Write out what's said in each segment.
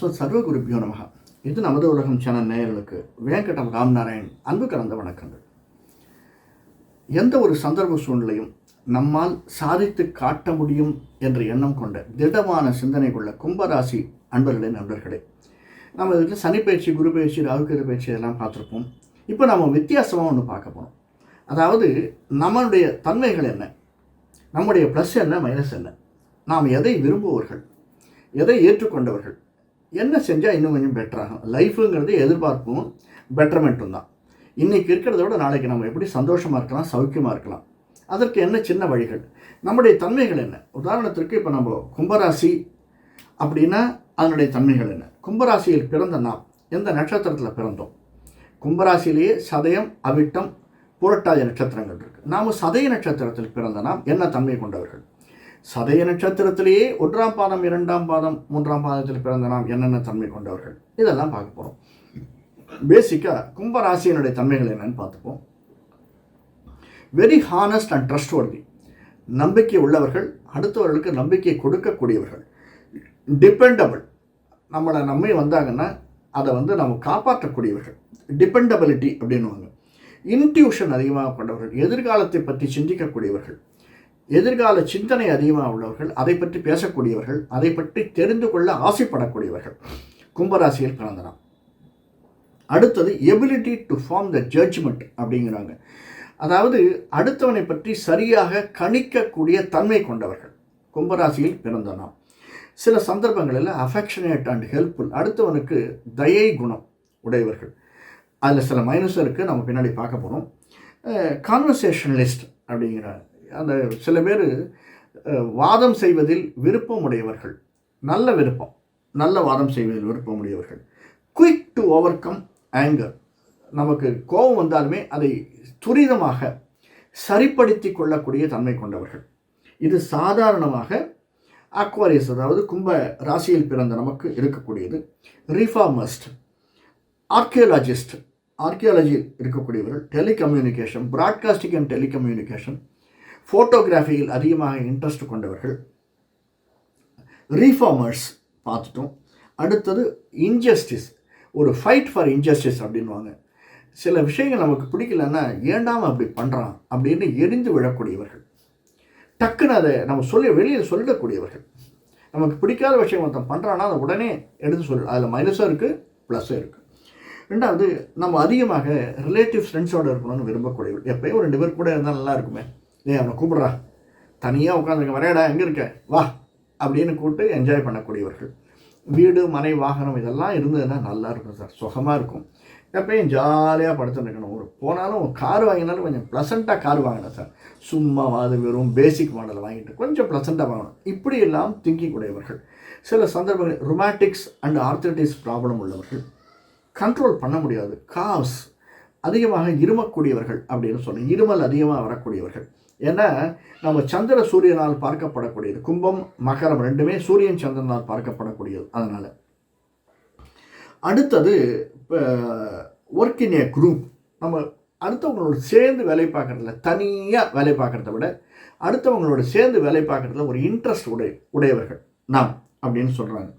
நமஸ்காரம் அஸ்மத் சர்வகுருபியோ நமகா இது நமது உலகம் சேனல் நேயர்களுக்கு வேங்கடம் ராம்நாராயண் அன்பு கலந்த வணக்கங்கள். எந்த ஒரு சந்தர்ப்ப சூழ்நிலையும் நம்மால் சாதித்து காட்ட முடியும் என்ற எண்ணம் கொண்ட திடமான சிந்தனை கொள்ள கும்பராசி அன்பர்களே நண்பர்களே நம்ம இதில் சனி பயிற்சி குரு பயிற்சி ராகுகேது பயிற்சி இதெல்லாம் பார்த்துருப்போம். இப்போ நம்ம வித்தியாசமாக ஒன்று பார்க்க போகிறோம் அதாவது நம்மளுடைய தன்மைகள் என்ன? நம்முடைய ப்ளஸ் என்ன மைனஸ் என்ன? நாம் எதை விரும்புவர்கள்? எதை ஏற்றுக்கொண்டவர்கள்? என்ன செஞ்சால் இன்னும் கொஞ்சம் பெட்டராகும் லைஃபுங்கிறது எதிர்பார்ப்பும் பெட்டர்மெண்ட்டும் தான். இன்றைக்கி இருக்கிறத விட நாளைக்கு நம்ம எப்படி சந்தோஷமாக இருக்கலாம் சௌக்கியமாக இருக்கலாம். அதற்கு என்ன சின்ன வழிகள்? நம்முடைய தன்மைகள் என்ன? உதாரணத்திற்கு இப்போ நம்ம கும்பராசி அப்படின்னா அதனுடைய தன்மைகள் என்ன? கும்பராசியில் பிறந்த நாம் எந்த நட்சத்திரத்தில் பிறந்தோம்? கும்பராசியிலேயே சதயம் அவிட்டம் புரட்டாதி நட்சத்திரங்கள் இருக்குது நாம் சதய நட்சத்திரத்தில் பிறந்த நாம் என்ன தன்மை கொண்டவர்கள்? சதய நட்சத்திரத்திலேயே ஒன்றாம் பாதம் இரண்டாம் பாதம் மூன்றாம் பாதத்தில் பிறந்த நாம் என்னென்ன தன்மை கொண்டவர்கள்? இதெல்லாம் பார்க்க போகிறோம் பேசிக்காக கும்பராசியினுடைய தன்மைகள் என்னன்னு பார்த்துப்போம். வெரி ஹானஸ்ட் அண்ட் ட்ரஸ்ட்வர்தி நம்பிக்கை உள்ளவர்கள் அடுத்தவர்களுக்கு நம்பிக்கை கொடுக்கக்கூடியவர்கள். டிபெண்டபிள் நம்மளை நம்பி வந்தாங்கன்னா அதை வந்து நம்ம காப்பாற்றக்கூடியவர்கள். டிபெண்டபிலிட்டி அப்படின்னுவாங்க இன்ட்யூஷன் அதிகமாக கொண்டவர்கள் எதிர்காலத்தை பற்றி சிந்திக்கக்கூடியவர்கள். எதிர்கால சிந்தனை அதிகமாக உள்ளவர்கள் அதை பற்றி பேசக்கூடியவர்கள் அதை பற்றி தெரிந்து கொள்ள ஆசைப்படக்கூடியவர்கள். கும்பராசியில் பிறந்தனம் அடுத்தது ability to form the judgement அப்படிங்கிறாங்க. அதாவது அடுத்தவனை பற்றி சரியாக கணிக்கக்கூடிய தன்மை கொண்டவர்கள். கும்பராசியில் பிறந்தனாம் சில சந்தர்ப்பங்களில் அஃபெக்ஷனேட் அண்ட் ஹெல்ப்ஃபுல் அடுத்தவனுக்கு தயை குணம் உடையவர்கள். அதில் சில மைனஸும் இருக்குது நம்ம பின்னாடி பார்க்க போகிறோம் கான்வர்சேஷனலிஸ்ட் அப்படிங்கிறாங்க அந்த சில பேர் வாதம் செய்வதில் விருப்பம் உடையவர்கள் நல்ல விருப்பம். நல்ல வாதம் செய்வதில் விருப்பம் உடையவர்கள் quick to overcome anger நமக்கு கோபம் வந்தாலுமே அதை துரிதமாக சரிப்படுத்தி கொள்ளக்கூடிய தன்மை கொண்டவர்கள். இது சாதாரணமாக அக்வாரியஸ் அதாவது கும்ப ராசியில் பிறந்த நமக்கு இருக்கக்கூடியது. ரீஃபார்மஸ்ட் ஆர்கியோலாஜிஸ்ட் ஆர்கியாலஜியில் இருக்கக்கூடியவர்கள். டெலிகம்யூனிகேஷன் ப்ராட்காஸ்டிங் அண்ட் டெலிகம்யூனிகேஷன் ஃபோட்டோகிராஃபியில் அதிகமாக இன்ட்ரெஸ்ட் கொண்டவர்கள் ரீஃபார்மர்ஸ் பார்த்துட்டோம். அடுத்தது இன்ஜஸ்டிஸ் ஒரு ஃபைட் ஃபார் இன்ஜஸ்டிஸ் அப்படின்வாங்க சில விஷயங்கள் நமக்கு பிடிக்கலன்னா ஏண்டாமல் அப்படி பண்ணுறான் அப்படின்னு எரிந்து விழக்கூடியவர்கள். டக்குன்னு அதை நம்ம சொல்லி வெளியில் சொல்லிடக்கூடியவர்கள். நமக்கு பிடிக்காத விஷயம் ஒருத்தன் பண்ணுறான்னா அதை உடனே எடுத்து சொல்லு. அதில் மைனஸும் இருக்குது ப்ளஸ்ஸும் இருக்குது ரெண்டாவது நம்ம அதிகமாக ரிலேட்டிவ் ஃப்ரெண்ட்ஸோடு இருக்கணும்னு விரும்பக்கூடியவர்கள். எப்பயும் ஒரு ரெண்டு பேர் கூட இருந்தால் நல்லா இருக்குமே. ஏ அவனை கூப்பிட்றா. தனியாக உட்காந்துருக்க வரையடா எங்கே இருக்க? வா. அப்படின்னு கூப்பிட்டு என்ஜாய் பண்ணக்கூடியவர்கள். வீடு மனை வாகனம் இதெல்லாம் இருந்ததுன்னா நல்லா இருக்கும் சார். சுகமாக இருக்கும். எப்பயும் ஜாலியாக படுத்துருக்கணும் ஒரு போனாலும் கார் வாங்கினாலும் கொஞ்சம் ப்ளசண்ட்டாக கார் வாங்கினேன் சார். சும்மா அது வெறும் பேசிக் மாடல் வாங்கிட்டு கொஞ்சம் ப்ளசண்ட்டாக வாங்கணும். இப்படி எல்லாம் திங்கிங் உடையவர்கள் சில சந்தர்ப்பங்கள் ரொமாட்டிக்ஸ் அண்ட் ஆர்த்தடிஸ் ப்ராப்ளம் உள்ளவர்கள். கண்ட்ரோல் பண்ண முடியாது. காஸ் அதிகமாக இருமக்கூடியவர்கள் அப்படின்னு சொன்னேன். இருமல் அதிகமாக வரக்கூடியவர்கள். ஏன்னா நம்ம சந்திர சூரியனால் பார்க்கப்படக்கூடியது. கும்பம் மகரம் ரெண்டுமே சூரியன் சந்திரனால் பார்க்கப்படக்கூடியது. அதனால். அடுத்தது இப்போ ஒர்க் இன் ஏ குரூப் நம்ம அடுத்தவங்களோட சேர்ந்து வேலை பார்க்குறதுல தனியாக வேலை பார்க்குறத விட அடுத்தவங்களோட சேர்ந்து வேலை பார்க்குறதுல ஒரு இன்ட்ரெஸ்ட் உடைய உடையவர்கள். நாம் அப்படின்னு சொல்கிறாங்க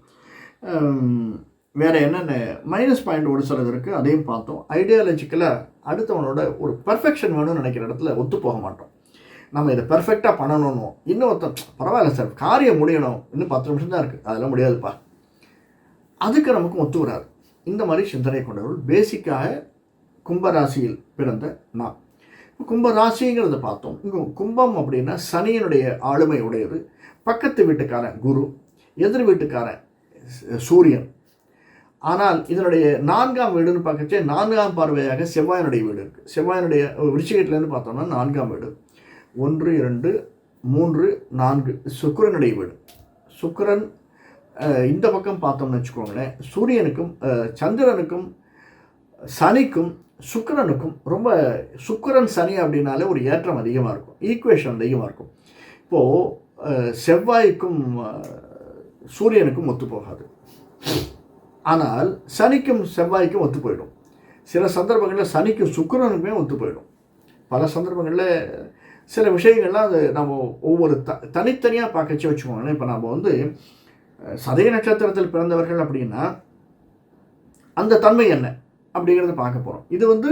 வேறு என்னென்ன? மைனஸ் பாயிண்ட் ஒரு சிலது இருக்குது அதையும் பார்த்தோம். ஐடியாலஜிக்கலாக அடுத்தவனோட ஒரு பர்ஃபெக்ஷன் வேணும்னு நினைக்கிற இடத்துல ஒத்து போக மாட்டோம். நம்ம இதை பெர்ஃபெக்டாக பண்ணணும் இன்னொருத்தன் பரவாயில்ல சார் காரியம் முடியணும். இன்னும் பத்து நிமிஷம் தான் இருக்குது அதெல்லாம் முடியாதுப்பா. அதுக்கு நமக்கு ஒத்து வராது இந்த மாதிரி சிந்தனை கொண்டவர்கள் பேசிக்காக கும்பராசியில் பிறந்த நான். கும்பராசிங்கிறத பார்த்தோம். இங்கே கும்பம் அப்படின்னா சனியினுடைய ஆளுமை உடையது. பக்கத்து வீட்டுக்காரன் குரு எதிர் வீட்டுக்காரன் சூரியன். ஆனால் இதனுடைய நான்காம் வீடுன்னு பார்க்கச்சே நான்காம் பார்வையாக செவ்வாயினுடைய வீடு இருக்குது செவ்வாயினுடைய விருச்சிகிட்டலேருந்து பார்த்தோம்னா நான்காம் வீடு. ஒன்று இரண்டு மூன்று நான்கு. சுக்கரனுடைய வீடு. சுக்கரன் இந்த பக்கம் பார்த்தோம்னு வச்சுக்கோங்களேன். சூரியனுக்கும் சந்திரனுக்கும் சனிக்கும் சுக்கரனுக்கும் ரொம்ப சுக்கரன் சனி அப்படின்னாலே ஒரு ஏற்றம் அதிகமாக இருக்கும். ஈக்குவேஷன் அதிகமாக இருக்கும். இப்போது செவ்வாய்க்கும் சூரியனுக்கும் ஒத்து போகாது. ஆனால் சனிக்கும் செவ்வாய்க்கும் ஒத்து போயிடும். சில சந்தர்ப்பங்களில் சனிக்கும் சுக்கரனுக்குமே ஒத்து போயிடும். பல சந்தர்ப்பங்களில் சில விஷயங்கள்லாம் அது நம்ம ஒவ்வொரு த தனித்தனியாக பார்க்கச்சு வச்சுக்கோங்களேன். இப்போ நம்ம வந்து சதய நட்சத்திரத்தில் பிறந்தவர்கள் அப்படின்னா அந்த தன்மை என்ன அப்படிங்கிறத பார்க்க போகிறோம் இது வந்து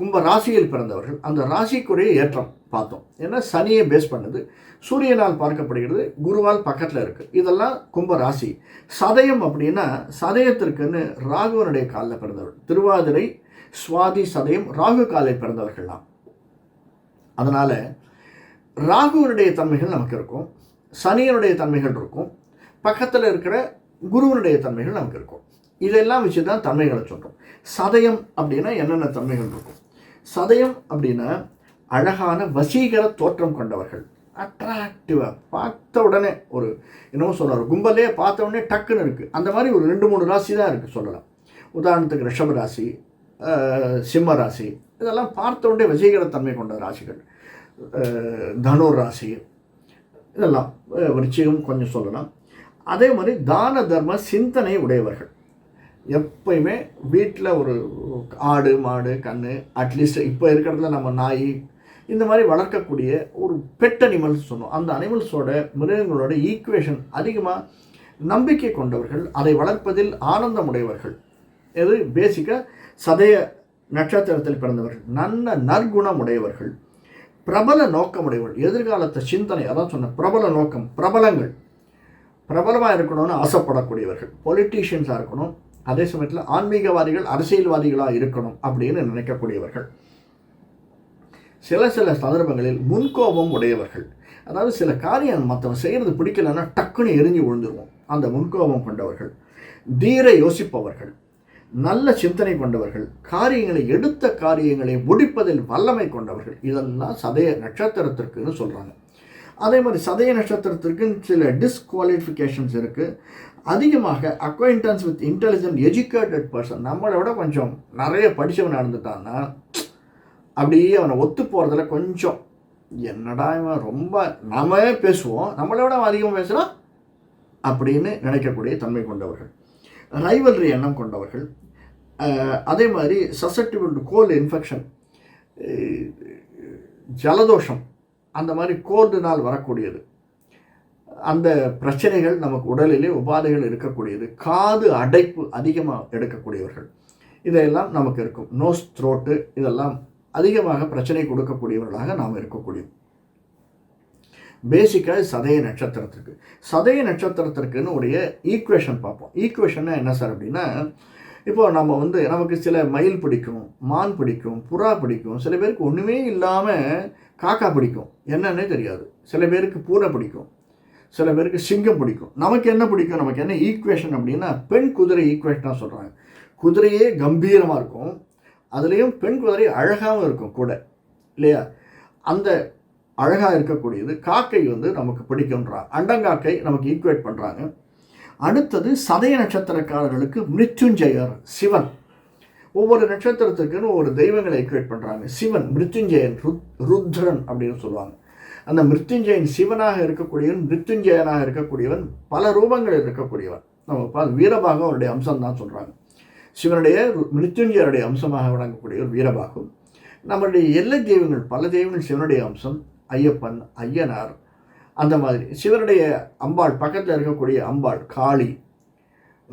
கும்ப ராசியில் பிறந்தவர்கள். அந்த ராசிக்குரிய ஏற்றம் பார்த்தோம். ஏன்னா சனியை பேஸ் பண்ணுது. சூரியனால் பார்க்கப்படுகிறது. குருவால் பக்கத்தில் இருக்குது இதெல்லாம் கும்ப ராசி. சதயம் அப்படின்னா சதயத்திற்குன்னு ராகுவனுடைய காலில் பிறந்தவர் திருவாதிரை சுவாதி சதயம் ராகு காலில் பிறந்தவர்கள்லாம். அதனால் ராகுவனுடைய தன்மைகள் நமக்கு இருக்கும் சனியனுடைய தன்மைகள் இருக்கும் பக்கத்தில் இருக்கிற குருவனுடைய தன்மைகள் நமக்கு இருக்கும். இதெல்லாம் வச்சு தான் தன்மைகளை சொல்கிறோம் சதயம் அப்படின்னா என்னென்ன தன்மைகள் இருக்கும்? சதயம் அப்படின்னா அழகான வசீகர தோற்றம் கொண்டவர்கள். அட்ராக்டிவாக பார்த்த உடனே ஒரு என்னவோ சொல்கிறார் கும்பலே பார்த்த உடனே டக்குன்னு இருக்குது அந்த மாதிரி ஒரு ரெண்டு மூணு ராசி தான் இருக்குது சொல்லலாம். உதாரணத்துக்கு ரிஷப ராசி சிம்ம ராசி இதெல்லாம் பார்த்தோண்டே உடனே வசீகரத்தன்மை கொண்ட ராசிகள். தனு தனுர் ராசி இதெல்லாம் விருச்சிகம் கொஞ்சம் சொல்லலாம். அதே மாதிரி தான தர்ம சிந்தனை உடையவர்கள். எப்பயுமே வீட்டில் ஒரு ஆடு மாடு கன்று அட்லீஸ்ட் இப்போ இருக்கிறதுல நம்ம நாய் இந்த மாதிரி வளர்க்கக்கூடிய ஒரு பெட் அனிமல்ஸ் சொன்னோம். அந்த அனிமல்ஸோட மிருகங்களோட ஈக்குவேஷன் அதிகமாக நம்பிக்கை கொண்டவர்கள் அதை வளர்ப்பதில் ஆனந்தமுடையவர்கள். இது பேசிக்காக சதய நட்சத்திரத்தில் பிறந்தவர்கள் நல்ல நற்குணம் உடையவர்கள் பிரபல நோக்கமுடையவர்கள் எதிர்காலத்தை சிந்தனை அதான் சொன்ன பிரபல நோக்கம் பிரபலங்கள். பிரபலமாக இருக்கணும்னு ஆசைப்படக்கூடியவர்கள் பொலிட்டீஷியன்ஸாக இருக்கணும் அதே சமயத்தில் ஆன்மீகவாதிகள் அரசியல்வாதிகளாக இருக்கணும் அப்படின்னு நினைக்கக்கூடியவர்கள். சில சில சந்தர்ப்பங்களில் முன்கோபம் உடையவர்கள். அதாவது சில காரியம் மற்றவன் செய்கிறது பிடிக்கலன்னா டக்குன்னு எரிஞ்சு விழுந்துருவோம். அந்த முன்கோபம் கொண்டவர்கள். தீர யோசிப்பவர்கள். நல்ல சிந்தனை கொண்டவர்கள் காரியங்களை எடுத்த காரியங்களை முடிப்பதில் வல்லமை கொண்டவர்கள். இதெல்லாம் சதய நட்சத்திரத்திற்குன்னு சொல்கிறாங்க அதே மாதிரி சதய நட்சத்திரத்திற்கு சில டிஸ்குவாலிஃபிகேஷன்ஸ் இருக்குது அதிகமாக acquaintance with intelligent educated person நம்மளை விட கொஞ்சம் நிறைய படித்தவன் நடந்துட்டான்னா அப்படியே அவனை ஒத்து போகிறதுல கொஞ்சம் என்னடா இவன் ரொம்ப நம்ம பேசுவோம் நம்மளை விட அவன் அதிகமாக பேசுகிறான் அப்படின்னு நினைக்கக்கூடிய தன்மை கொண்டவர்கள். ரைவல்ரி எண்ணம் கொண்டவர்கள். அதே மாதிரி சசப்டிபிள் டு கோல்டு இன்ஃபெக்ஷன் ஜலதோஷம் அந்த மாதிரி கோல்டுனால் வரக்கூடியது. அந்த பிரச்சனைகள் நமக்கு உடலிலே உபாதைகள் இருக்கக்கூடியது. காது அடைப்பு அதிகமாக எடுக்கக்கூடியவர்கள். இதையெல்லாம் நமக்கு இருக்கும். நோஸ் த்ரோட்டு இதெல்லாம் அதிகமாக பிரச்சனை கொடுக்கக்கூடியவர்களாக நாம் இருக்கக்கூடியது. பேசிக்காக சதய நட்சத்திரத்திற்கு. சதய நட்சத்திரத்திற்குன்னு உடைய ஈக்குவேஷன் பார்ப்போம் ஈக்குவேஷன்னா என்ன சார் அப்படின்னா இப்போ நம்ம வந்து நமக்கு சில மயில் பிடிக்கும் மான் பிடிக்கும் புறா பிடிக்கும் சில பேருக்கு ஒன்றுமே இல்லாமல் காக்கா பிடிக்கும். என்னன்னே தெரியாது. சில பேருக்கு பூனை பிடிக்கும். சில பேருக்கு சிங்கம் பிடிக்கும். நமக்கு என்ன பிடிக்கும்? நமக்கு என்ன ஈக்குவேஷன் அப்படின்னா பெண் குதிரை ஈக்குவேஷனாக சொல்கிறாங்க குதிரையே கம்பீரமாக இருக்கும். அதுலேயும் பெண் குதிரை அழகாகவும் இருக்கும் கூட. இல்லையா? அந்த அழகாக இருக்கக்கூடியது. காக்கை வந்து நமக்கு பிடிக்கும்ன்றா அண்டங்காக்கை நமக்கு ஈக்குவேட் பண்ணுறாங்க அடுத்தது சதய நட்சத்திரக்காரர்களுக்கு மிருத்யுஞ்சயர் சிவன். ஒவ்வொரு நட்சத்திரத்துக்குன்னு ஒவ்வொரு தெய்வங்களை ஈக்குவேட் பண்ணுறாங்க சிவன் மிருத்யுஞ்சயன் ருத் ருத்ரன் அப்படின்னு சொல்லுவாங்க. அந்த மிருத்யுஞ்சயன் சிவனாக இருக்கக்கூடியவன் மிருத்யுஞ்சயனாக இருக்கக்கூடியவன் பல ரூபங்களில் இருக்கக்கூடியவன். நம்ம பா வீரபாகம் அவருடைய அம்சம் தான் சொல்கிறாங்க சிவனுடைய ரு- மிருத்யுஞ்சயருடைய அம்சமாக விளங்கக்கூடியவர் வீரபாகம். நம்மளுடைய எல்லை தெய்வங்கள் பல தெய்வங்கள் சிவனுடைய அம்சம். ஐயப்பன் ஐயனார் அந்த மாதிரி. சிவனுடைய அம்பாள் பக்கத்தில் இருக்கக்கூடிய அம்பாள் காளி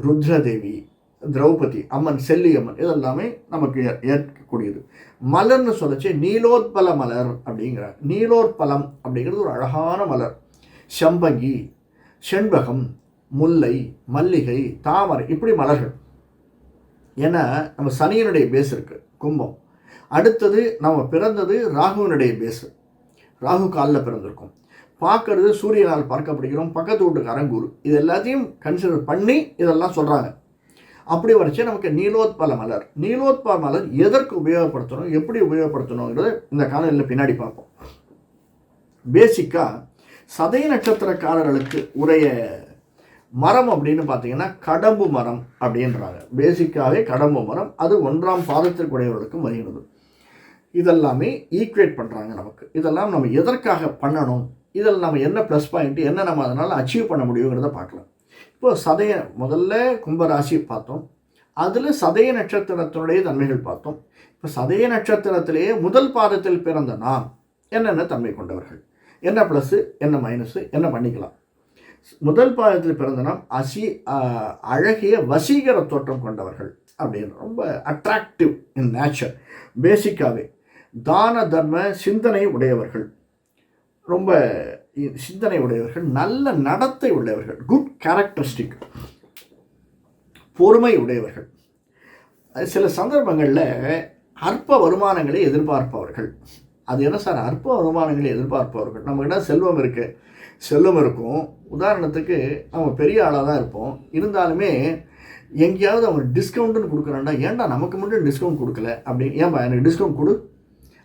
ருத்ரதேவி திரௌபதி அம்மன் செல்லி அம்மன் இதெல்லாமே நமக்கு ஏ- ஏற்கக்கூடியது. மலர்னு சொல்லச்சு நீலோத்பல மலர் அப்படிங்கிறார். நீலோற்பலம் அப்படிங்கிறது ஒரு அழகான மலர். செம்பங்கி செண்பகம் முல்லை மல்லிகை தாமரை இப்படி மலர்கள். ஏன்னா நம்ம சனியனுடைய பேஸ் இருக்குது கும்பம். அடுத்தது நம்ம பிறந்தது ராகுவினுடைய பேஸு ராகு காலில் பிறந்திருக்கும். பார்க்கறது சூரியனால் பார்க்கப்படுகிறோம். பக்கத்து வீட்டுக்கு அரங்கூர் இது எல்லாத்தையும் கன்சிடர் பண்ணி இதெல்லாம் சொல்கிறாங்க அப்படி வரைச்சே நமக்கு நீலோத்பல மலர். நீலோத்பல மலர் எதற்கு உபயோகப்படுத்தணும்? எப்படி உபயோகப்படுத்தணுங்கிறத இந்த காலையில் பின்னாடி பார்ப்போம். பேசிக்காக சதய நட்சத்திரக்காரர்களுக்கு உடைய மரம் அப்படின்னு பார்த்தீங்கன்னா கடம்பு மரம் அப்படின்றாங்க. பேசிக்காகவே கடம்பு மரம். அது ஒன்றாம் பாதத்திற்குடையவர்களுக்கு வருகிறது. இதெல்லாமே ஈக்குவேட் பண்ணுறாங்க நமக்கு. இதெல்லாம் நம்ம எதற்காக பண்ணணும்? இதில் நம்ம என்ன ப்ளஸ் பாயிண்ட்டு என்ன நம்ம அதனால் அச்சீவ் பண்ண முடியுங்கிறத பார்க்கலாம். இப்போ சதய முதல்ல கும்பராசி பார்த்தோம். அதில் சதய நட்சத்திரத்தினுடைய தன்மைகள் பார்த்தோம். இப்போ சதய நட்சத்திரத்திலேயே முதல் பாதத்தில் பிறந்த நாம் என்னென்ன தன்மை கொண்டவர்கள்? என்ன ப்ளஸ்ஸு என்ன மைனஸு என்ன பண்ணிக்கலாம்? முதல் பாதத்தில் பிறந்த நாம் அசி அழகிய வசீகர தோற்றம் கொண்டவர்கள் அப்படின்னு. ரொம்ப அட்ராக்டிவ் இன் நேச்சர் பேசிக்காகவே தான தர்ம சிந்தனை உடையவர்கள். ரொம்ப சிந்தனை உடையவர்கள் நல்ல நடத்தை உடையவர்கள் குட் கேரக்டரிஸ்டிக் பொறுமை உடையவர்கள். அது சில சந்தர்ப்பங்களில் அற்ப வருமானங்களை எதிர்பார்ப்பவர்கள். அது என்ன சார்? அற்ப வருமானங்களை எதிர்பார்ப்பவர்கள். நம்மகிட்ட செல்வம் இருக்கு. செல்வம் இருக்கும். உதாரணத்துக்கு நம்ம பெரிய ஆளாக தான் இருப்போம். இருந்தாலுமே எங்கேயாவது அவன் டிஸ்கவுண்ட்டுன்னு கொடுக்குறான்டா ஏன்டா நமக்கு மட்டும் டிஸ்கவுண்ட் கொடுக்கல அப்படின்னு ஏன்பா எனக்கு டிஸ்கவுண்ட் கொடு.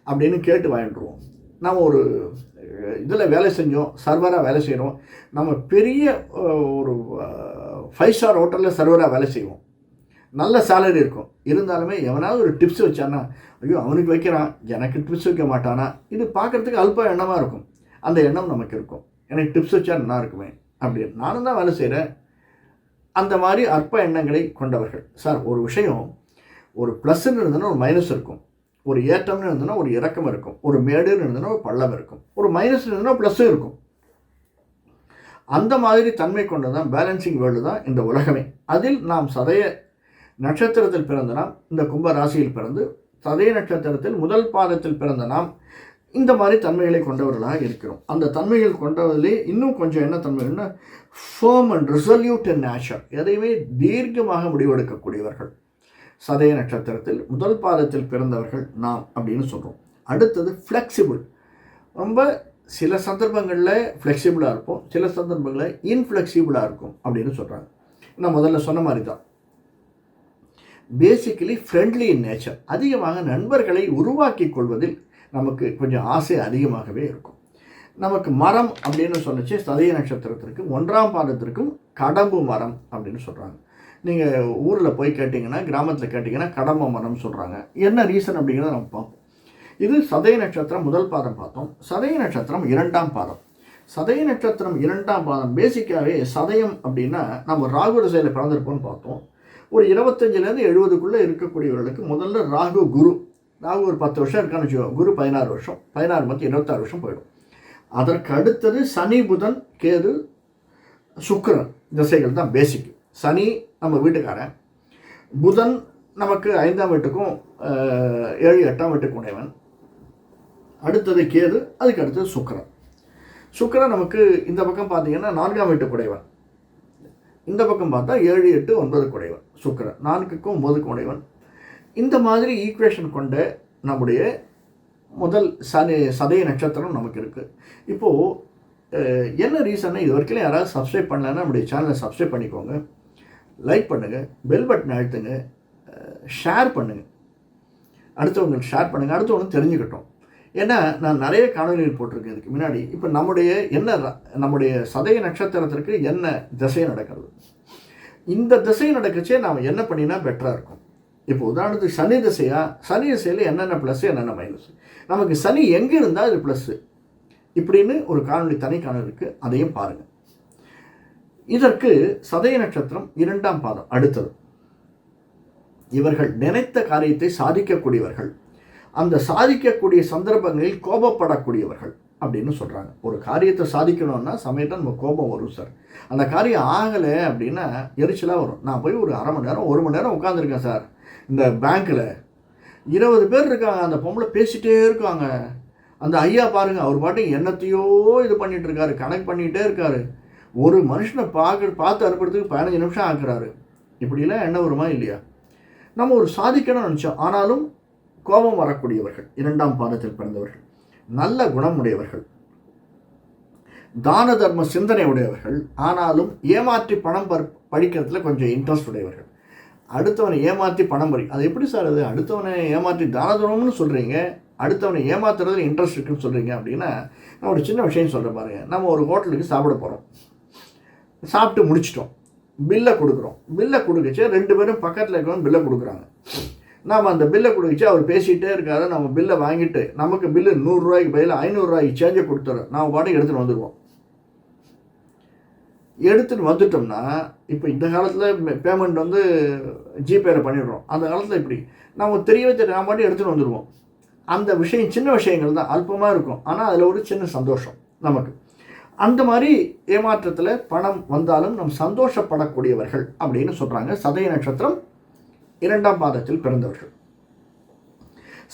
அப்படின்னு கேட்டு வாங்கிட்டுருவோம் நம்ம ஒரு இதில் வேலை செஞ்சோம் சர்வராக வேலை செய்கிறோம் நம்ம பெரிய ஒரு ஃபைவ் ஸ்டார் ஹோட்டலில் சர்வராக வேலை செய்வோம். நல்ல சேலரி இருக்கும். இருந்தாலுமே எவனாவது ஒரு டிப்ஸ் வச்சானா ஐயோ அவனுக்கு வைக்கிறான். எனக்கு டிப்ஸ் வைக்க மாட்டானா? இது பார்க்குறதுக்கு அல்ப எண்ணமாக இருக்கும். அந்த எண்ணம் நமக்கு இருக்கும். எனக்கு டிப்ஸ் வச்சா நல்லா இருக்குமே? அப்படின்னு. நானும் தான் வேலை செய்கிறேன் அந்த மாதிரி அற்ப எண்ணங்களை கொண்டவர்கள். சார் ஒரு விஷயம் ஒரு ப்ளஸ்ன்னு இருந்ததுன்னா ஒரு மைனஸ் இருக்கும். ஒரு ஏற்றம்னு இருந்ததுன்னா ஒரு இறக்கம் இருக்கும். ஒரு மேடுன்னு இருந்ததுன்னா ஒரு பள்ளம் இருக்கும். ஒரு மைனஸ் இருந்ததுன்னா ப்ளஸ்ஸும் இருக்கும். அந்த மாதிரி தன்மை கொண்டதான் பேலன்சிங் வேர்ல்டு தான் இந்த உலகமே. அதில் நாம் சதய நட்சத்திரத்தில் பிறந்த நாம் இந்த கும்ப ராசியில் பிறந்து சதய நட்சத்திரத்தில் முதல் பாதத்தில் பிறந்த நாம் இந்த மாதிரி தன்மைகளை கொண்டவர்களாக இருக்கிறோம். அந்த தன்மைகள் கொண்டவர்களே இன்னும் கொஞ்சம் என்ன தன்மைகள்னா firm and resolute in nature எதையுமே தீர்க்கமாக முடிவெடுக்கக்கூடியவர்கள். சதய நட்சத்திரத்தில் முதல் பாதத்தில் பிறந்தவர்கள் நாம் அப்படின்னு சொல்கிறோம் அடுத்தது ஃப்ளெக்சிபிள் ரொம்ப சில சந்தர்ப்பங்களில் ஃப்ளெக்சிபிளாக இருப்போம் சில சந்தர்ப்பங்களில் இன்ஃப்ளெக்சிபிளாக இருக்கும் அப்படின்னு சொல்கிறாங்க நான் முதல்ல சொன்ன மாதிரி தான் பேசிக்கலி ஃப்ரெண்ட்லி இன் நேச்சர் அதிகமாக நண்பர்களை உருவாக்கி கொள்வதில் நமக்கு கொஞ்சம் ஆசை அதிகமாகவே இருக்கும். நமக்கு மரம் அப்படின்னு சொன்னச்சு சதய நட்சத்திரத்திற்கும் ஒன்றாம் பாதத்திற்கும் கடம்பு மரம் அப்படின்னு சொல்கிறாங்க நீங்கள் ஊரில் போய் கேட்டிங்கன்னா கிராமத்தில் கேட்டிங்கன்னா கடம்ப மரம்னு சொல்கிறாங்க என்ன ரீசன் அப்படிங்கிறத நம்ம பார்ப்போம். இது சதய நட்சத்திரம் முதல் பாதம் பார்த்தோம். சதய நட்சத்திரம் இரண்டாம் பாதம். சதய நட்சத்திரம் இரண்டாம் பாதம் பேசிக்காகவே சதயம் அப்படின்னா நம்ம ராகு திசையில் பிறந்திருப்போம்னு பார்த்தோம். ஒரு இருபத்தஞ்சிலேருந்து எழுபதுக்குள்ளே இருக்கக்கூடியவர்களுக்கு முதல்ல ராகு குரு. ராகு ஒரு பத்து வருஷம் இருக்கான்னு வச்சுக்கோ குரு பதினாறு வருஷம் பதினாறு மொத்தம் இருபத்தாறு வருஷம் போயிடும். அதற்கு அடுத்தது சனி புதன் கேது சுக்கரன் திசைகள் தான் பேசிக்கு சனி நம்ம வீட்டுக்காரன். புதன் நமக்கு ஐந்தாம் வீட்டுக்கும் ஏழு எட்டாம் வீட்டுக்கு உடையவன். அடுத்தது கேது அதுக்கு அடுத்தது சுக்கரன். சுக்கரன் நமக்கு இந்த பக்கம் பார்த்தீங்கன்னா நான்காம் வீட்டுக்கு உடையவன். இந்த பக்கம் பார்த்தா ஏழு எட்டு ஒன்பது குடைவன் சுக்கிரன். நான்குக்கும் ஒன்பதுக்கும் உடையவன். இந்த மாதிரி ஈக்குவேஷன் கொண்ட நம்முடைய முதல் சனி சதய நட்சத்திரம் நமக்கு இருக்குது இப்போது என்ன ரீசன்னு இது வரைக்கும் யாராவது சப்ஸ்கிரைப் பண்ணலன்னா நம்முடைய சேனலை சப்ஸ்கிரைப் பண்ணிக்கோங்க. லைக் பண்ணுங்கள் பெல் பட்டன் அழுத்துங்க ஷேர் பண்ணுங்கள் அடுத்தவங்களுக்கு ஷேர் பண்ணுங்கள் அடுத்தவங்க தெரிஞ்சுக்கட்டும். ஏன்னா நான் நிறைய காணொலிகள் போட்டிருக்கேன் இதுக்கு முன்னாடி. இப்போ நம்முடைய என்ன ர- நம்முடைய சதய நட்சத்திரத்திற்கு என்ன திசை நடக்கிறது? இந்த திசை நடக்கச்சே நாம் என்ன பண்ணினா பெட்டராக இருக்கும். இப்போ உதாரணத்துக்கு சனி திசையாக சனி திசையில் என்னென்ன ப்ளஸ் என்னென்ன மைனஸ் நமக்கு சனி எங்கே இருந்தால் அது ப்ளஸ்ஸு இப்படின்னு ஒரு காணொலி தனி காணொலி இருக்குது அதையும் பாருங்கள் இதற்கு சதய நட்சத்திரம் இரண்டாம் பாதம் அடுத்தது. இவர்கள் நினைத்த காரியத்தை சாதிக்கக்கூடியவர்கள். அந்த சாதிக்கக்கூடிய சந்தர்ப்பங்களில் கோபப்படக்கூடியவர்கள் அப்படின்னு சொல்கிறாங்க ஒரு காரியத்தை சாதிக்கணும்னா சமயத்தில் நம்ம கோபம் வரும் சார். அந்த காரியம் ஆகலை அப்படின்னா எரிச்சலாக வரும். நான் போய் ஒரு அரை மணி நேரம் ஒரு மணி நேரம் உட்காந்துருக்கேன் சார். இந்த பேங்க்கில் இருபது பேர் இருக்காங்க அந்த பொம்பளை பேசிகிட்டே இருக்காங்க. அந்த ஐயா பாருங்கள் அவர் பாட்டு என்னத்தையோ இது பண்ணிகிட்டு இருக்காரு கனெக்ட் பண்ணிகிட்டே இருக்காரு. ஒரு மனுஷனை பார்க்க பார்த்து அனுப்புறதுக்கு பதினஞ்சு நிமிஷம் ஆக்குறாரு. இப்படிலாம் என்ன வருமா இல்லையா? நம்ம ஒரு சாதிக்கணும்னு நினச்சோம். ஆனாலும் கோபம் வரக்கூடியவர்கள் இரண்டாம் பாதத்தில் பிறந்தவர்கள் நல்ல குணமுடையவர்கள் தான தர்ம சிந்தனை உடையவர்கள் ஆனாலும் ஏமாற்றி பணம் பற் படிக்கிறதுல கொஞ்சம் இன்ட்ரெஸ்ட் உடையவர்கள். அடுத்தவனை ஏமாற்றி பணம் பறி அது எப்படி சார் அது? அடுத்தவனை ஏமாற்றி தான தர்மம்னு சொல்கிறீங்க அடுத்தவனை ஏமாத்துறதுல இன்ட்ரெஸ்ட் இருக்குன்னு சொல்கிறீங்க அப்படின்னா நான் ஒரு சின்ன விஷயம் சொல்கிறேன் பாருங்க. நம்ம ஒரு ஹோட்டலுக்கு சாப்பிட போகிறோம் சாப்பிட்டு முடிச்சிட்டோம். பில்லை கொடுக்குறோம். பில்லை கொடுக்கச்சு ரெண்டு பேரும் பக்கத்தில் இருக்கவங்க பில்லை கொடுக்குறாங்க. நாம் அந்த பில்லை கொடுக்கச்சு அவர் பேசிகிட்டே இருக்காரு நம்ம பில்லை வாங்கிட்டு நமக்கு பில்லு நூறுரூவாய்க்கு பதில் ஐநூறுரூவாய்க்கு சேஞ்சை கொடுத்துறோம். நாம் பாட்டுக்கு எடுத்துகிட்டு வந்துடுவோம் எடுத்துகிட்டு வந்துட்டோம்னா இப்போ இந்த காலத்தில் பேமெண்ட் வந்து ஜிபேயில் பண்ணிடுறோம். அந்த காலத்தில் இப்படி. நம்ம தெரிய வச்சு நாம் பாட்டு எடுத்துகிட்டு வந்துடுவோம் அந்த விஷயம் சின்ன விஷயங்கள் தான் அல்பமாக இருக்கும். ஆனால் அதில் ஒரு சின்ன சந்தோஷம் நமக்கு. அந்த மாதிரி ஏமாற்றத்தில் பணம் வந்தாலும் நம் சந்தோஷப்படக்கூடியவர்கள் அப்படின்னு சொல்கிறாங்க சதய நட்சத்திரம் இரண்டாம் பாதத்தில் பிறந்தவர்கள்.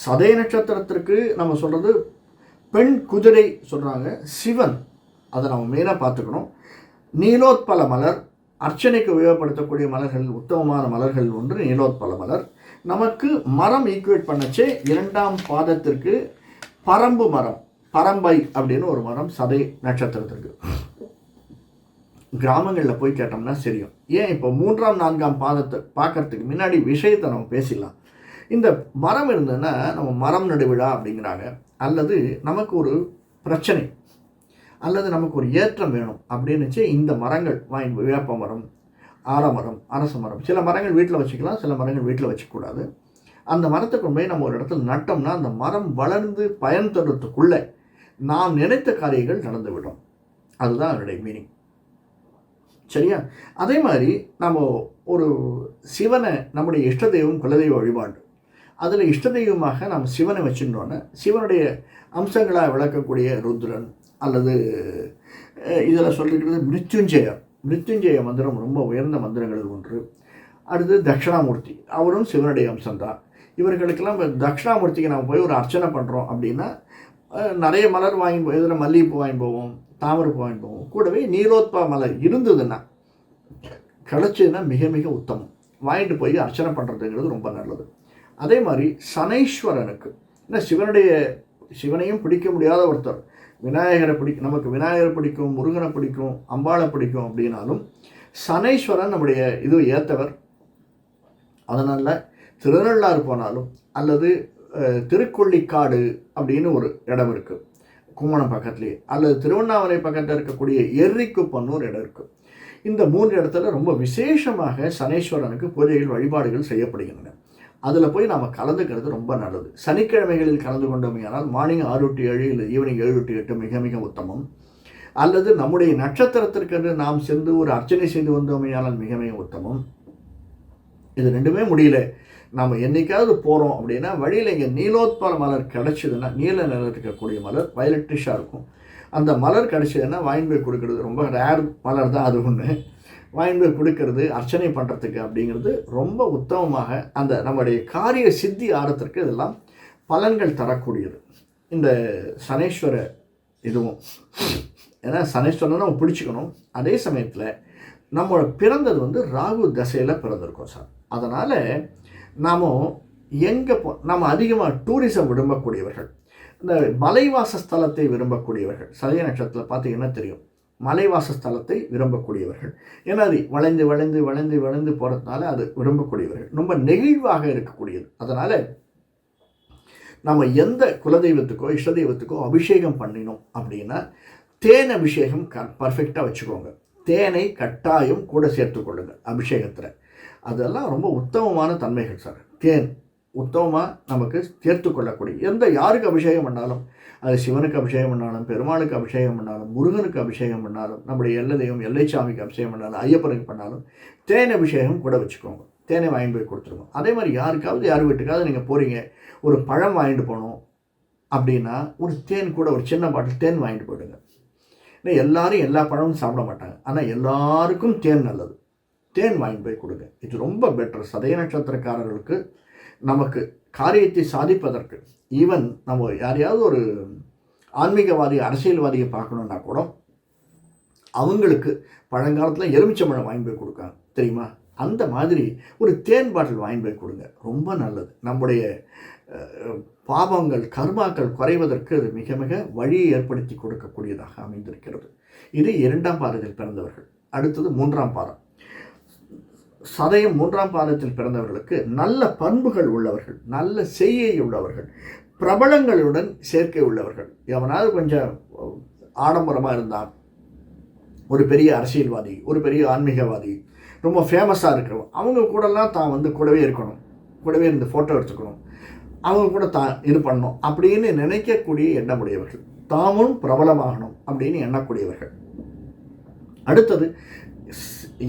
சதய நட்சத்திரத்திற்கு நம்ம சொல்கிறது பெண் குதிரை சொல்கிறாங்க சிவன் அதை நம்ம மெயினாக பார்த்துக்கணும். நீலோத்பல மலர் அர்ச்சனைக்கு உபயோகப்படுத்தக்கூடிய மலர்கள் உத்தமமான மலர்கள் ஒன்று நீலோத்பல மலர். நமக்கு மரம் ஈக்குவேட் பண்ணச்சே இரண்டாம் பாதத்திற்கு பரம்பு மரம். பரம்பை அப்படின்னு ஒரு மரம் சதை நட்சத்திரத்திற்கு. கிராமங்களில் போய் கேட்டோம்னா தெரியும். ஏன் இப்போ மூன்றாம் நான்காம் பாதத்தை பார்க்கறதுக்கு முன்னாடி விஷயத்தை நம்ம பேசிடலாம். இந்த மரம் இருந்ததுன்னா நம்ம மரம் நடுவிழா அப்படிங்கிறாங்க. அல்லது நமக்கு ஒரு பிரச்சனை. அல்லது நமக்கு ஒரு ஏற்றம் வேணும் அப்படின்னுச்சு இந்த மரங்கள் வாங்கி வேப்ப மரம் ஆலமரம் அரச மரம் சில மரங்கள் வீட்டில் வச்சுக்கலாம் சில மரங்கள் வீட்டில் வச்சுக்கூடாது அந்த மரத்தை கொண்டு போய் நம்ம ஒரு இடத்துல நட்டோம்னா அந்த மரம் வளர்ந்து பயன் தருவதுக்குள்ளே நாம் நினைத்த காரியங்கள் நடந்துவிடும். அதுதான் அதனுடைய மீனிங் சரியா? அதே மாதிரி நம்ம ஒரு சிவனை நம்முடைய இஷ்ட தெய்வம் குலதெய்வ வழிபாடு. அதில் இஷ்ட தெய்வமாக நாம் சிவனை வச்சுட்டோன்னே சிவனுடைய அம்சங்களாக விளக்கக்கூடிய ருத்ரன் அல்லது இதில் சொல்லிக்கிறது மிருத்யுஞ்சயம். மிருத்யுஞ்சய மந்திரம் ரொம்ப உயர்ந்த மந்திரங்களில் ஒன்று. அடுத்து தட்சிணாமூர்த்தி. அவரும் சிவனுடைய அம்சம்தான். இவர்களுக்கெல்லாம் இப்போ தட்சிணாமூர்த்திக்கு நம்ம போய் ஒரு அர்ச்சனை பண்ணுறோம் அப்படின்னா நிறைய மலர் வாங்கி போய் இதில் மல்லிகைப்பூ வாங்கி போவோம் தாமரைப்பூ வாங்கி போவோம். கூடவே நீலோத்பா மலர் இருந்ததுன்னா கிடச்சதுன்னா மிக மிக உத்தமம். வாங்கிட்டு போய் அர்ச்சனை பண்ணுறதுங்கிறது ரொம்ப நல்லது. அதே மாதிரி சனீஸ்வரனுக்கு ஏன்னா சிவனுடைய சிவனையும் பிடிக்க முடியாத ஒருத்தர். விநாயகரை பிடி நமக்கு விநாயகரை பிடிக்கும் முருகனை பிடிக்கும் அம்பாளை பிடிக்கும் அப்படின்னாலும் சனேஸ்வரன் நம்முடைய இது ஏத்தவர். அதனால் திருநள்ளாறு போனாலும் அல்லது திருக்கொள்ளிக்காடு அப்படின்னு ஒரு இடம் இருக்குது கும்மணம் பக்கத்துலேயே அல்லது திருவண்ணாமலை பக்கத்தில் இருக்கக்கூடிய எர்ரிக்குப்பன்னு ஒரு இடம் இருக்குது இந்த மூன்று இடத்துல ரொம்ப விசேஷமாக சனீஸ்வரனுக்கு பூஜைகள் வழிபாடுகள் செய்யப்படுகின்றன. அதில் போய் நாம் கலந்துக்கிறது ரொம்ப நல்லது. சனிக்கிழமைகளில் கலந்து கொண்டோமையானால் மார்னிங் ஆறு டு ஏழு இல்லை ஈவினிங் ஏழு டு எட்டு மிக மிக உத்தமம். அல்லது நம்முடைய நட்சத்திரத்திற்கென்று நாம் சென்று ஒரு அர்ச்சனை செய்து வந்தோமையானால் மிக மிக உத்தமம். இது ரெண்டுமே முடியல. நாம் என்னைக்காவது போகிறோம் அப்படின்னா வழியில் இங்கே நீலோத்பல மலர் கிடச்சிதுன்னா நீல நிறம் இருக்கக்கூடிய மலர் வயலட்டிஷாக இருக்கும். அந்த மலர் கிடச்சிதுன்னா வாங்கி போய் கொடுக்கறது ரொம்ப ரேர் மலர் தான் அது ஒன்று வாங்கி போய் கொடுக்கறது அர்ச்சனை பண்ணுறதுக்கு அப்படிங்கிறது ரொம்ப உத்தமமாக அந்த நம்முடைய காரிய சித்தி ஆடத்திற்கு இதெல்லாம் பலன்கள் தரக்கூடியது. இந்த சனேஸ்வர இதுவும். ஏன்னா சனீஸ்வரனை நம்ம பிடிச்சிக்கணும். அதே சமயத்தில் நம்மளோட பிறந்தது வந்து ராகு தசையில் பிறந்திருக்கோம் சார். அதனால் நாம் எங்கே போ நாம் அதிகமாக டூரிசம் விரும்பக்கூடியவர்கள் இந்த மலைவாச ஸ்தலத்தை விரும்பக்கூடியவர்கள் சதய நட்சத்திரத்தில் பார்த்தீங்கன்னா தெரியும். மலைவாச ஸ்தலத்தை விரும்பக்கூடியவர்கள். ஏன்னா அது வளைந்து வளைந்து வளைந்து வளைந்து போகிறதுனால அது விரும்பக்கூடியவர்கள். ரொம்ப நெகிழ்வாக இருக்கக்கூடியது. அதனால் நம்ம எந்த குலதெய்வத்துக்கோ இஷ்ட தெய்வத்துக்கோ அபிஷேகம் பண்ணினோம் அப்படின்னா தேன் அபிஷேகம் க பர்ஃபெக்டாக வச்சுக்கோங்க. தேனை கட்டாயம் கூட சேர்த்துக்கொள்ளுங்கள் அபிஷேகத்தில். அதெல்லாம் ரொம்ப உத்தமமான தன்மைகள் சார். தேன் உத்தமமாக நமக்கு சேர்த்து கொள்ளக்கூடிய எந்த யாருக்கு அபிஷேகம் பண்ணாலும் அது சிவனுக்கு அபிஷேகம் பண்ணாலும் பெருமாளுக்கு அபிஷேகம் பண்ணாலும் முருகனுக்கு அபிஷேகம் பண்ணாலும் நம்முடைய எல்லை தெய்வம் எல்லைச்சாமிக்கு அபிஷேகம் பண்ணாலும் ஐயப்பனுக்கு பண்ணாலும் தேன் அபிஷேகம் கூட வச்சுக்கோங்க. தேனை வாங்கி போய் கொடுத்துருங்க. அதே மாதிரி யாருக்காவது யார் வீட்டுக்காவது நீங்கள் போகிறீங்க ஒரு பழம் வாங்கிட்டு போகணும் அப்படின்னா ஒரு தேன் கூட ஒரு சின்ன பாட்டில் தேன் வாங்கிட்டு போயிடுங்க. ஏன்னா எல்லாரும் எல்லா பழமும் சாப்பிட மாட்டாங்க. ஆனால் எல்லாருக்கும் தேன் நல்லது. தேன் வாங்கி போய் கொடுங்க. இது ரொம்ப பெட்டர் சதய நட்சத்திரக்காரர்களுக்கு நமக்கு காரியத்தை சாதிப்பதற்கு ஈவன் நம்ம யாரையாவது ஒரு ஆன்மீகவாதி அரசியல்வாதியை பார்க்கணுன்னா கூட அவங்களுக்கு பழங்காலத்தில் எலுமிச்சம்பழம் வாங்கி போய் கொடுக்காங்க. தெரியுமா? அந்த மாதிரி ஒரு தேன் பாட்டில் வாங்கி போய் கொடுங்க. ரொம்ப நல்லது. நம்முடைய பாவங்கள் கர்மாக்கள் குறைவதற்கு அது மிக மிக வழியை ஏற்படுத்தி கொடுக்கக்கூடியதாக அமைந்திருக்கிறது. இது இரண்டாம் பாதத்தில் பிறந்தவர்கள். அடுத்தது மூன்றாம் பாதம். சதயம் மூன்றாம் பாதத்தில் பிறந்தவர்களுக்கு நல்ல பண்புகள் உள்ளவர்கள் நல்ல செய்யை உள்ளவர்கள் பிரபலங்களுடன் சேர்க்கை உள்ளவர்கள். எவனாவது கொஞ்சம் ஆடம்பரமாக இருந்தான். ஒரு பெரிய அரசியல்வாதி ஒரு பெரிய ஆன்மீகவாதி ரொம்ப ஃபேமஸாக இருக்கிறவங்க அவங்க கூடலாம் தான் வந்து கூடவே இருக்கணும். கூடவே இருந்து ஃபோட்டோ எடுத்துக்கணும். அவங்க கூட தான் இது பண்ணணும் அப்படின்னு நினைக்கக்கூடிய எண்ணமுடையவர்கள். தாமும் பிரபலமாகணும் அப்படின்னு எண்ணக்கூடியவர்கள். அடுத்தது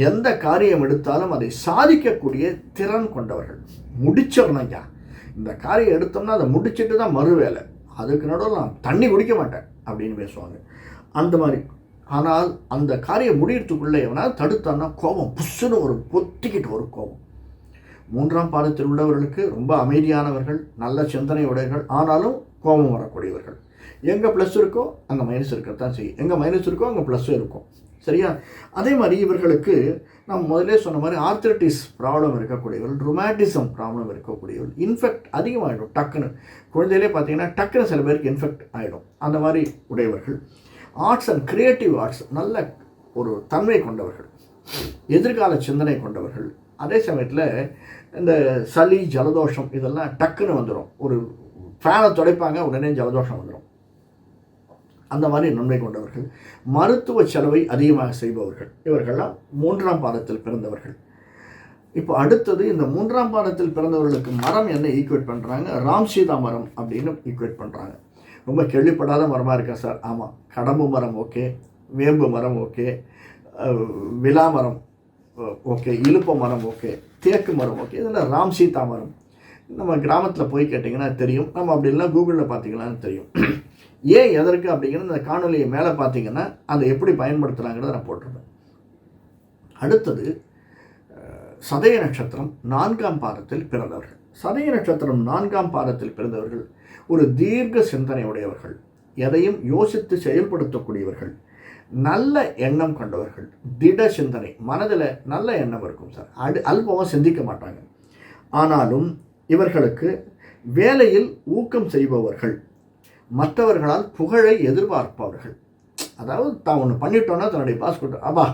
எந்த காரியம் எடுத்தாலும் அதை சாதிக்கக்கூடிய திறன் கொண்டவர்கள். முடிச்சிடணுங்க இந்த காரியம் எடுத்தோம்னா அதை முடிச்சிட்டு தான் மறு வேலை. அதுக்கு நடுவில் நான் தண்ணி குடிக்க மாட்டேன் அப்படின்னு பேசுவாங்க. அந்த மாதிரி. ஆனால் அந்த காரியம் முடியறதுக்குள்ளே எவனால் தடுத்தான்னா கோபம் புஷ்ஷுன்னு ஒரு பொத்திக்கிட்டு ஒரு கோபம். மூன்றாம் பாதத்தில் உள்ளவர்களுக்கு ரொம்ப அமைதியானவர்கள் நல்ல சிந்தனை உடையவர்கள் ஆனாலும் கோபம் வரக்கூடியவர்கள். எங்கே ப்ளஸ் இருக்கோ அங்கே மைனஸ் இருக்கத்தான் செய்யும். எங்கே மைனஸ் இருக்கோ அங்கே ப்ளஸ்ஸும் இருக்கும். சரியா? அதே மாதிரி இவர்களுக்கு நான் முதல்ல சொன்ன மாதிரி ஆர்த்தரைட்டிஸ் ப்ராப்ளம் இருக்கக்கூடியவர்கள் ரொமாட்டிசம் ப்ராப்ளம் இருக்கக்கூடியவர்கள் இன்ஃபெக்ட் அதிகமாகிடும் டக்குன்னு. குழந்தையிலே பார்த்தீங்கன்னா டக்குன்னு சில பேருக்கு இன்ஃபெக்ட் ஆகிடும் அந்த மாதிரி உடையவர்கள். ஆர்ட்ஸ் அண்ட் க்ரியேட்டிவ் ஆர்ட்ஸ் நல்ல ஒரு தன்மை கொண்டவர்கள். எதிர்கால சிந்தனை கொண்டவர்கள். அதே சமயத்தில் இந்த சளி ஜலதோஷம் இதெல்லாம் டக்குன்னு வந்துடும் ஒரு ஃபேனை துடைப்பாங்க உடனே ஜலதோஷம் வந்துடும் அந்த மாதிரி நன்மை கொண்டவர்கள் மருத்துவ செலவை அதிகமாக செய்பவர்கள். இவர்கள்லாம் மூன்றாம் பாதத்தில் பிறந்தவர்கள். இப்போ அடுத்தது இந்த மூன்றாம் பாதத்தில் பிறந்தவர்களுக்கு மரம் என்ன ஈக்குவேட் பண்ணுறாங்க ராம் சீதா மரம் அப்படின்னு ஈக்குவேட் பண்ணுறாங்க ரொம்ப கேள்விப்படாத மரமாக இருக்கா சார்? ஆமாம் கடம்பு மரம் ஓகே வேம்பு மரம் ஓகே விலா மரம் ஓகே இழுப்ப மரம் ஓகே தேக்கு மரம் ஓகே இதில் ராம் சீதா மரம். நம்ம கிராமத்தில் போய் கேட்டிங்கன்னா தெரியும். நம்ம அப்படி இல்லைன்னா கூகுளில் பார்த்தீங்கன்னான்னு தெரியும். ஏன் எதற்கு அப்படிங்கிறது இந்த காணொலியை மேலே பார்த்தீங்கன்னா அதை எப்படி பயன்படுத்துகிறாங்கிறத நான் போட்டிருப்பேன். அடுத்தது சதய நட்சத்திரம் நான்காம் பாதத்தில் பிறந்தவர்கள். சதய நட்சத்திரம் நான்காம் பாதத்தில் பிறந்தவர்கள் ஒரு தீர்க்க சிந்தனை உடையவர்கள் எதையும் யோசித்து செயல்படுத்தக்கூடியவர்கள் நல்ல எண்ணம் கொண்டவர்கள் திட சிந்தனை மனதில் நல்ல எண்ணம் இருக்கும் சார். அடு அல்பமாக சிந்திக்க மாட்டாங்க. ஆனாலும் இவர்களுக்கு வேலையில் ஊக்கம் செய்பவர்கள் மற்றவர்களால் புகழை எதிர்பார்ப்பவர்கள். அதாவது தான் ஒன்று பண்ணிட்டோன்னா தன்னுடைய பாஸ் கொடுத்து அப்பா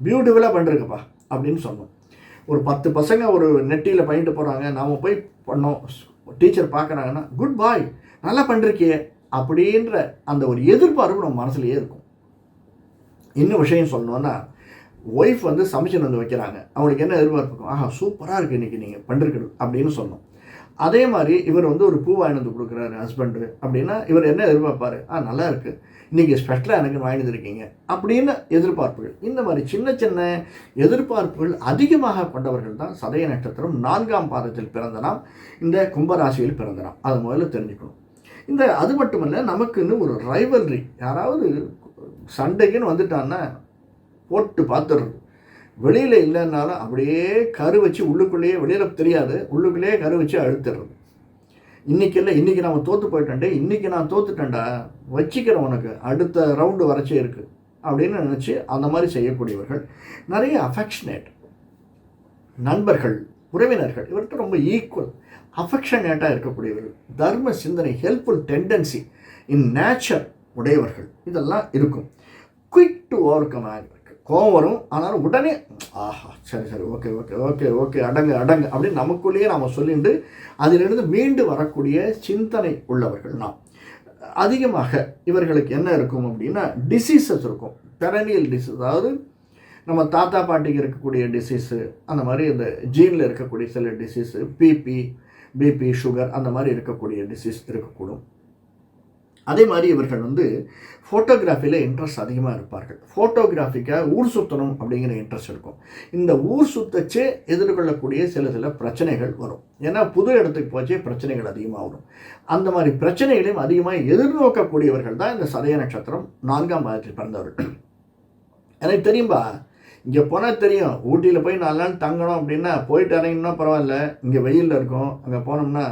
பியூட்டிஃபுல்லாக பண்ணிருக்கப்பா அப்படின்னு சொன்னோம் ஒரு பத்து பசங்க ஒரு நெட்டியில் பண்ணிட்டு போகிறாங்க நாம் போய் பண்ணோம். டீச்சர் பார்க்குறாங்கன்னா குட் பாய் நல்லா பண்ணிருக்கியே அப்படின்ற அந்த ஒரு எதிர்பார்ப்பு நம்ம மனசுலையே இருக்கும். இன்னும் விஷயம் சொல்லணுன்னா ஒய்ஃப் வந்து சமைச்சு வந்து வைக்கிறாங்க. அவங்களுக்கு என்ன எதிர்பார்ப்பு ஆஹா சூப்பராக இருக்குது இன்றைக்கி நீங்கள் பண்ணிருக்கணும் அப்படின்னு சொன்னோம். அதே மாதிரி இவர் வந்து ஒரு பூ வாங்கிட்டு கொடுக்குறாரு ஹஸ்பண்டு அப்படின்னா இவர் என்ன எதிர்பார்ப்பார்? ஆ நல்லா இருக்குது இன்றைக்கி ஸ்பெஷலாக எனக்கு வாங்கிட்டு இருக்கீங்க அப்படின்னு எதிர்பார்ப்புகள். இந்த மாதிரி சின்ன சின்ன எதிர்பார்ப்புகள் அதிகமாக கொண்டவர்கள் தான் சதய நட்சத்திரம் நான்காம் பாதத்தில் பிறந்தனாம் இந்த கும்பராசியில் பிறந்தனாம் அது முதல்ல தெரிஞ்சுக்கணும். இந்த அது மட்டுமல்ல நமக்குன்னு ஒரு ரைவல்ரி யாராவது சண்டைக்குன்னு வந்துட்டான்னா போட்டு பார்த்துடுறது. வெளியில் இல்லைன்னாலும் அப்படியே கரு வச்சு உள்ளுக்குள்ளேயே வெளியில் தெரியாது. உள்ளுக்குள்ளேயே கரு வச்சு அழுத்துறது இன்றைக்கி இல்லை இன்றைக்கி நம்ம தோற்று போயிட்டேன்டே இன்றைக்கி நான் தோத்துட்டேன்டா வச்சிக்கிறேன் உனக்கு அடுத்த ரவுண்டு வரைச்சே இருக்குது அப்படின்னு நினச்சி அந்த மாதிரி செய்யக்கூடியவர்கள். நிறைய அஃபெக்ஷனேட் நண்பர்கள் உறவினர்கள் இவர்கிட்ட ரொம்ப ஈக்குவல் அஃபெக்ஷனேட்டாக இருக்கக்கூடியவர்கள். தர்ம சிந்தனை ஹெல்ப்ஃபுல் டெண்டன்சி இன் நேச்சர் உடையவர்கள். இதெல்லாம் இருக்கும். குயிக் டு ஓவர் கம் கோவம் வரும். ஆனாலும் உடனே ஆஹா சரி சரி ஓகே ஓகே ஓகே ஓகே அடங்கு அடங்கு அப்படின்னு நமக்குள்ளேயே நாம் சொல்லிட்டு அதிலிருந்து மீண்டு வரக்கூடிய சிந்தனை உள்ளவர்கள் நாம். அதிகமாக இவர்களுக்கு என்ன இருக்கும் அப்படின்னா டிசீசஸ் இருக்கும். பெரனியல் டிசீஸ் அதாவது நம்ம தாத்தா பாட்டிக்கு இருக்கக்கூடிய டிசீஸு அந்த மாதிரி இந்த ஜீனில் இருக்கக்கூடிய சில டிசீஸு பிபி பிபி சுகர் அந்த மாதிரி இருக்கக்கூடிய டிசீஸ் இருக்கக்கூடும். அதே மாதிரி இவர்கள் வந்து ஃபோட்டோகிராஃபியில் இன்ட்ரெஸ்ட் அதிகமாக இருப்பார்கள். ஃபோட்டோகிராஃபிக்காக ஊர் சுற்றணும் அப்படிங்கிற இன்ட்ரெஸ்ட் இருக்கும். இந்த ஊர் சுத்தச்சே எதிர்கொள்ளக்கூடிய சில சில பிரச்சனைகள் வரும். ஏன்னா புது இடத்துக்கு போச்சே பிரச்சனைகள் அதிகமாக வரும் அந்த மாதிரி பிரச்சனைகளையும் அதிகமாக எதிர்நோக்கக்கூடியவர்கள் தான் இந்த சதய நட்சத்திரம் நான்காம் மாதத்தில் பிறந்தவர்கள். எனக்கு தெரியும்பா இங்கே போனால் தெரியும். ஊட்டியில் போய் நாலு நாள் தங்கணும் அப்படின்னா போயிட்டு இறங்கினா பரவாயில்ல. இங்கே வெயிலில் இருக்கும். அங்கே போனோம்னா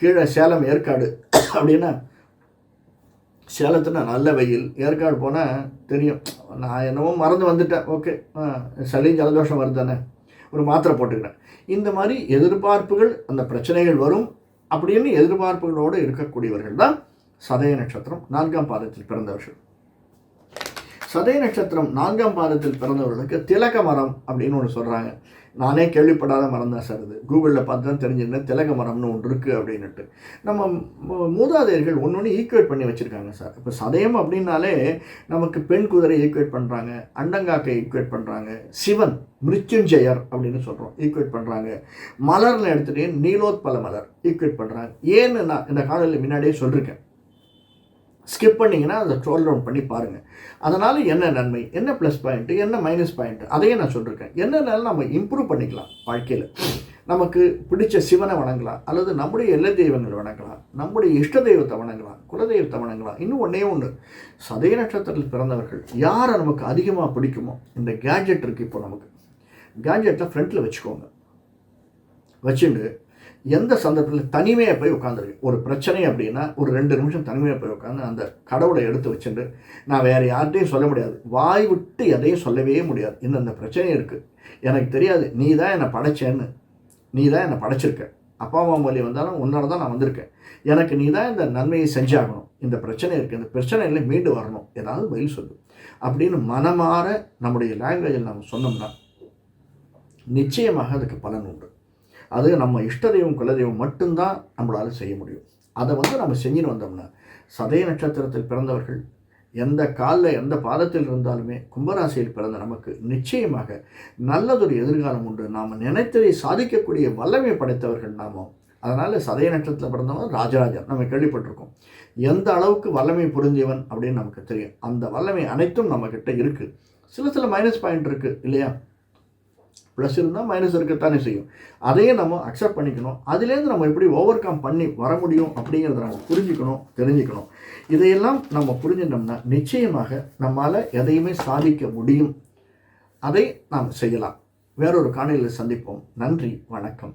கீழே சேலம் ஏற்காடு அப்படின்னா சேலத்தில் நல்ல வெயில் ஏற்காடு போனால் தெரியும். நான் என்னவோ மறந்து வந்துட்டேன். ஓகே. சளி ஜலதோஷம் வருதானே ஒரு மாத்திரை போட்டுக்கிறேன். இந்த மாதிரி எதிர்பார்ப்புகள் அந்த பிரச்சனைகள் வரும். அப்படின்னு எதிர்பார்ப்புகளோடு இருக்கக்கூடியவர்கள் தான் சதய நட்சத்திரம் நான்காம் பாதத்தில் பிறந்தவர்கள். சதய நட்சத்திரம் நான்காம் பாதத்தில் பிறந்தவர்களுக்கு திலக மரம் அப்படின்னு ஒன்று சொல்கிறாங்க நானே கேள்விப்படாத மரம் தான் சார் இது கூகுளில் பார்த்து தான் தெரிஞ்சிருந்தேன் திலக மரம்னு ஒன்று இருக்குது அப்படின்னுட்டு. நம்ம மூதாதையர்கள் ஒன்று ஒன்று ஈக்குவேட் பண்ணி வச்சுருக்காங்க சார். இப்போ சதயம் அப்படின்னாலே நமக்கு பெண் குதிரை ஈக்குவேட் பண்ணுறாங்க அண்டங்காக்கை ஈக்குவேட் பண்ணுறாங்க சிவன் மிருத்யுஞ்சயர் அப்படின்னு சொல்கிறோம் ஈக்குவேட் பண்ணுறாங்க மலர்னு எடுத்துகிட்டே நீலோத்பல மலர் ஈக்குவேட் பண்ணுறாங்க ஏன்னு நான் இந்த காலையில் முன்னாடியே சொல்லியிருக்கேன் ஸ்கிப் பண்ணிங்கன்னா அதை ட்ரோல் டவுன் பண்ணி பாருங்கள் அதனால் என்ன நன்மை? என்ன ப்ளஸ் பாயிண்ட்டு என்ன மைனஸ் பாயிண்ட்டு அதையே நான் சொல்லியிருக்கேன் என்னென்னாலும் நம்ம இம்ப்ரூவ் பண்ணிக்கலாம் வாழ்க்கையில்? நமக்கு பிடிச்ச சிவனை வணங்கலாம் அல்லது நம்முடைய எல்லை தெய்வங்களை வணங்கலாம் நம்முடைய இஷ்ட தெய்வத்தை வணங்கலாம் குலதெய்வத்தை வணங்கலாம். இன்னும் ஒன்றே ஒன்று சதய நட்சத்திரத்தில் பிறந்தவர்கள் யாரை நமக்கு அதிகமாக பிடிக்குமோ? இந்த கேஜெட் இருக்குது இப்போ நமக்கு. கேஜெட்டை ஃப்ரண்ட்டில் வச்சுக்கோங்க. வச்சுட்டு எந்த சந்தர்ப்பத்தில் தனிமையாக போய் உட்காந்துருக்கு ஒரு பிரச்சனை அப்படின்னா ஒரு ரெண்டு நிமிஷம் தனிமையாக போய் உட்காந்து அந்த கடவுளை எடுத்து வச்சுட்டு நான் வேறு யார்கிட்டையும் சொல்ல முடியாது. வாய் விட்டு எதையும் சொல்லவே முடியாது. இந்தந்த பிரச்சனை இருக்குது எனக்கு தெரியாது. நீ தான் என்னை படைச்சேன்னு. நீ தான் என்னை படைச்சிருக்க. அப்பா அம்மா மூலியம் வந்தாலும் உன்னால தான் நான் வந்திருக்கேன். எனக்கு நீ தான் இந்த நன்மையை செஞ்சாகணும். இந்த பிரச்சனை இருக்குது இந்த பிரச்சனையில் மீண்டு வரணும். ஏதாவது பதில் சொல்லு. அப்படின்னு மனமாற நம்முடைய லாங்குவேஜில் நம்ம சொன்னோம்னா நிச்சயமாக அதுக்கு பலன் உண்டு. அது நம்ம இஷ்ட தெய்வம் குலதெய்வம் மட்டும்தான் நம்மளால் செய்ய முடியும். அதை வந்து நம்ம செஞ்சுன்னு வந்தோம்னா சதய நட்சத்திரத்தில் பிறந்தவர்கள் எந்த காலில் எந்த பாதத்தில் இருந்தாலுமே கும்பராசியில் பிறந்த நமக்கு நிச்சயமாக நல்லதொரு எதிர்காலம் உண்டு. நாம் நினைத்ததை சாதிக்கக்கூடிய வல்லமை படைத்தவர்கள் நாம. அதனால் சதய நட்சத்திரத்தில் பிறந்தவன் ராஜராஜன். நம்ம கேள்விப்பட்டிருக்கோம். எந்த அளவுக்கு வல்லமை புரிஞ்சவன் அப்படின்னு நமக்கு தெரியும். அந்த வல்லமை அனைத்தும் நம்மக்கிட்ட இருக்குது சில சில மைனஸ் பாயிண்ட் இருக்குது இல்லையா? ப்ளஸ் இருந்தால் மைனஸ் இருக்கத்தானே செய்யும். அதையே நம்ம அக்செப்ட் பண்ணிக்கணும். அதுலேருந்து நம்ம எப்படி ஓவர் கம் பண்ணி வர முடியும் அப்படிங்கிறத நம்ம புரிஞ்சுக்கணும் தெரிஞ்சுக்கணும். இதையெல்லாம் நம்ம புரிஞ்சிட்டோம்னா நிச்சயமாக நம்மால் எதையுமே சாதிக்க முடியும். அதை நாம் செய்யலாம். வேறொரு காணொலியில் சந்திப்போம். நன்றி வணக்கம்.